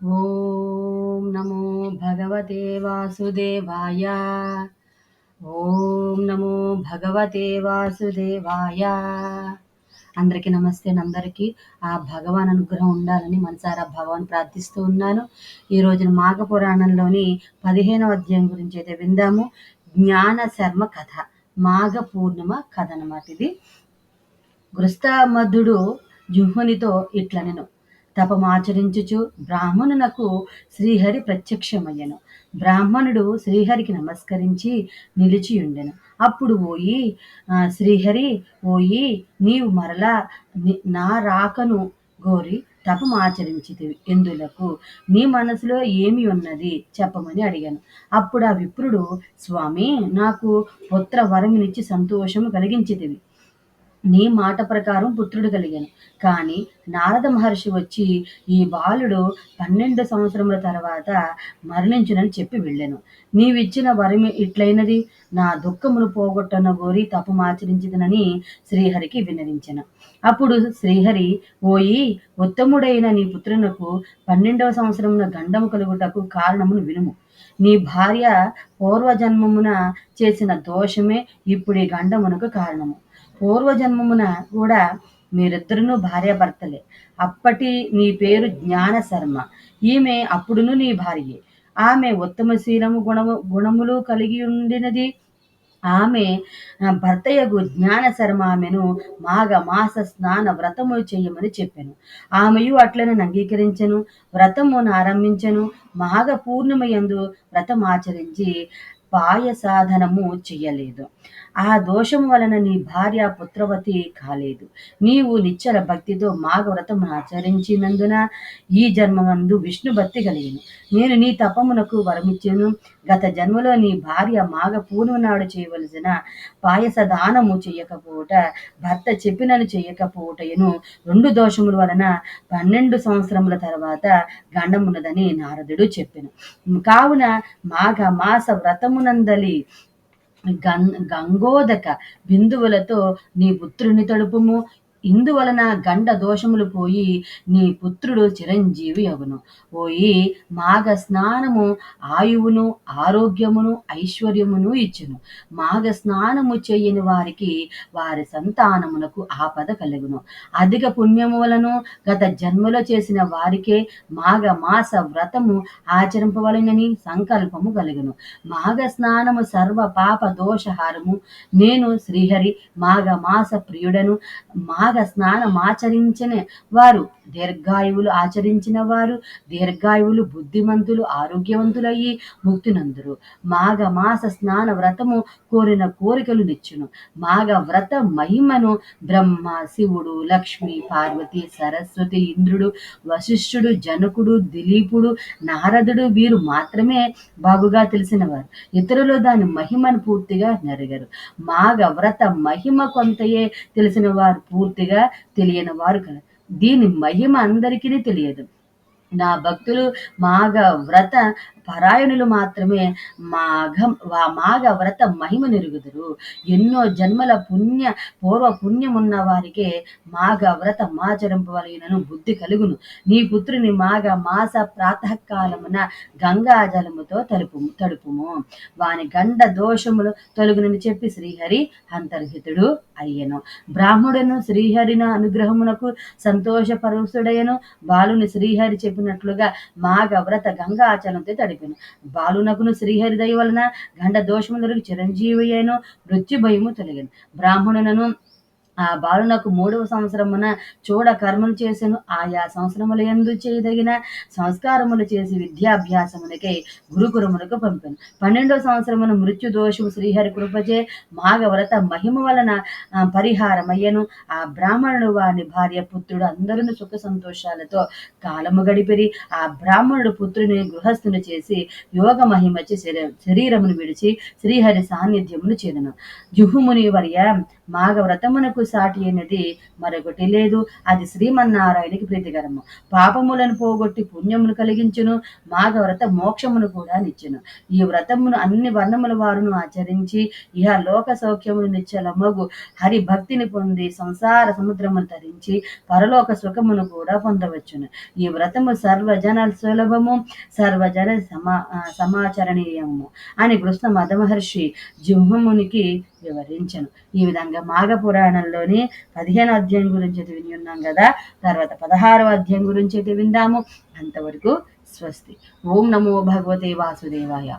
ఓం నమో భగవతే వాసుదేవాయ. ఓం నమో భగవతే వాసుదేవాయ. అందరికీ నమస్తే అందరికీ ఆ భగవాన్ అనుగ్రహం ఉండాలని మనసారా భగవాన్ ప్రార్థిస్తూ ఉన్నాను. ఈ రోజున మాఘ పురాణంలోని పదిహేనవ అధ్యాయం గురించి అయితే విందాము. జ్ఞాన శర్మ కథ మాఘ పూర్ణిమ కథ అన్నమాట ఇది. గృస్తామధుడు జుహ్మునితో ఇట్ల నేను తపమాచరించుచు బ్రాహ్మణునకు శ్రీహరి ప్రత్యక్షమయ్యను. బ్రాహ్మణుడు శ్రీహరికి నమస్కరించి నిలిచియుండెను. అప్పుడు ఓయి శ్రీహరి ఓయి నీవు మరలా నా రాకను గోరి తపం తపమాచరించితివి ఎందులకు? నీ మనసులో ఏమి ఉన్నది? చెప్పమని అడిగాను. అప్పుడు ఆ విప్రుడు స్వామి నాకు పుత్ర వరమునిచ్చి సంతోషము కలిగించితివి. నీ మాట ప్రకారం పుత్రుడు కలిగాను. కానీ నారద మహర్షి వచ్చి ఈ బాలుడు పన్నెండు సంవత్సరముల తర్వాత మరణించునని చెప్పి వెళ్ళాను. నీవిచ్చిన వరమి ఇట్లైనది? నా దుఃఖమును పోగొట్టన గోరి తపమాచరించదనని శ్రీహరికి వినరించను అప్పుడు శ్రీహరి ఓయి ఉత్తముడైన నీ పుత్రునకు పన్నెండవ సంవత్సరమున గండము కలుగుటకు కారణమును వినుము. నీ భార్య పూర్వజన్మమున చేసిన దోషమే ఇప్పుడు ఈ గండమునకు కారణము. పూర్వజన్మమున కూడా మీరిద్దరును భార్యాభర్తలే. అప్పటి నీ పేరు జ్ఞాన శర్మ ఈమె అప్పుడును నీ భార్యే. ఆమె ఉత్తమశీలము గుణము గుణములు కలిగి ఉండినది. ఆమె భర్తయగు జ్ఞాన శర్మ ఆమెను మాఘ మాస స్నాన వ్రతము చేయమని చెప్పాను. ఆమెయు అట్లను అంగీకరించను వ్రతమును ఆరంభించను మాఘ పూర్ణిమ యందు వ్రతం ఆచరించి పాయసాధనము చెయ్యలేదు. ఆ దోషం వలన నీ భార్య పుత్రవతి కాలేదు. నీవు నిచ్చల భక్తితో మాఘవ్రతం ఆచరించినందున ఈ జన్మమందు విష్ణు భక్తి కలిగిన. నేను నీ తపమునకు వరమిచ్చాను. గత జన్మలో నీ భార్య మాఘ పూర్ణిమ నాడు చేయవలసిన పాయస దానము చేయకపోవట భర్త చెప్పినను చేయకపోవటను రెండు దోషముల వలన పన్నెండు సంవత్సరముల తర్వాత గండమున్నదని నారదుడు చెప్పాను. కావున మాఘ మాస వ్రతమునందలి గంగోదక బిందువులతో నీ పుత్రుని తడుపుము. ఇందువలన గండ దోషములు పోయి నీ పుత్రుడు చిరంజీవి అగును పోయి మాఘ స్నానము ఆయువును ఆరోగ్యమును ఐశ్వర్యమును ఇచ్చును. మాఘ స్నానము చేయని వారికి వారి సంతానమునకు ఆపద కలుగును. అధిక పుణ్యము వలను గత జన్మలో చేసిన వారికే మాఘ మాస వ్రతము ఆచరింపవలనని సంకల్పము కలుగును. మాఘ స్నానము సర్వ పాప దోషహారము. నేను శ్రీహరి మాఘ మాస ప్రియుడను. మా మాగ స్నానం ఆచరించిన వారు దీర్ఘాయువులు ఆచరించిన వారు దీర్ఘాయువులు బుద్ధిమంతులు ఆరోగ్యవంతులయ్యి ముక్తినందురు. మాఘ మాస స్నాన వ్రతము కోరిన కోరికలు నిచ్చును. మాఘ వ్రత మహిమను బ్రహ్మ శివుడు లక్ష్మి పార్వతి సరస్వతి ఇంద్రుడు వశిష్ఠుడు జనకుడు దిలీపుడు నారదుడు వీరు మాత్రమే బాగుగా తెలిసినవారు. ఇతరులు దాని మహిమను పూర్తిగా నెరగరు. మాఘ వ్రత మహిమ కొంతయే తెలిసిన వారు పూర్తి పూర్తిగా తెలియని వారు కదా. దీని మహిమ అందరికీ తెలియదు. నా భక్తులు మాఘ వ్రత పరాయణులు మాత్రమే మాఘం మాఘ వ్రత మహిమ నెరుగుదురు. ఎన్నో జన్మల పుణ్య పూర్వ పుణ్యమున్న వారికే మాఘ వ్రత మాచరింపవలగినను బుద్ధి కలుగును. నీ పుత్రుని మాఘ మాస ప్రాతకాలమున గంగా జలముతో తలుపు తడుపుము. వాని గండ దోషములు తొలుగునని చెప్పి శ్రీహరి అంతర్హితుడు అయ్యను. బ్రాహ్మడును శ్రీహరిన అనుగ్రహమునకు సంతోషపరుసుడయ్యను. బాలుని శ్రీహరి చెప్పి తడిపినట్లుగా వ్రత గంగాచలంతో తడిపిన. చెప్పాను బాలునకును శ్రీహరిదయ వలన గండ దోషములకు చిరంజీవి అయిన మృత్యు భయము తొలగిన. బ్రాహ్మణులను ఆ బాలునకు మూడవ సంవత్సరమున చూడ కర్మలు చేసెను. ఆయా సంవత్సరముల ఎందు చేయదగిన సంస్కారములు చేసి విద్యాభ్యాసమునకై గురుకురములకు పంపాను. పన్నెండవ సంవత్సరమున మృత్యు దోషము శ్రీహరి కృపచే మాఘవ్రత మహిమ వలన పరిహారమయ్యను. ఆ బ్రాహ్మణుడు వాని భార్య పుత్రుడు అందరూ సుఖ సంతోషాలతో కాలము గడిపిరి. ఆ బ్రాహ్మణుడు పుత్రుని గృహస్థుని చేసి యోగ మహిమచి శరీరమును విడిచి శ్రీహరి సాన్నిధ్యమును చేరను జుహుముని వర్య మాఘ వ్రతమునకు సాటి అయినది మరొకటి లేదు. అది శ్రీమన్నారాయణకి ప్రీతికరము. పాపములను పోగొట్టి పుణ్యమును కలిగించును మాఘవ్రత మోక్షమును కూడా నిచ్చును. ఈ వ్రతమును అన్ని వర్ణముల వారును ఆచరించి ఇహ లోక సౌఖ్యమును నిచ్చలమగు హరి భక్తిని పొంది సంసార సముద్రమును తరించి పరలోక సుఖమును కూడా పొందవచ్చును. ఈ వ్రతము సర్వజన సులభము సర్వజన సమా సమాచరణీయము అని కృష్ణ మదమహర్షి జింహమునికి వివరించను. ఈ విధంగా మాఘ పురాణంలోని పదిహేను అధ్యాయం గురించి అయితే విని ఉన్నాం కదా. తర్వాత పదహారవ అధ్యాయం గురించి అయితే విందాము. అంతవరకు స్వస్తి. ఓం నమో భగవతే వాసుదేవాయ.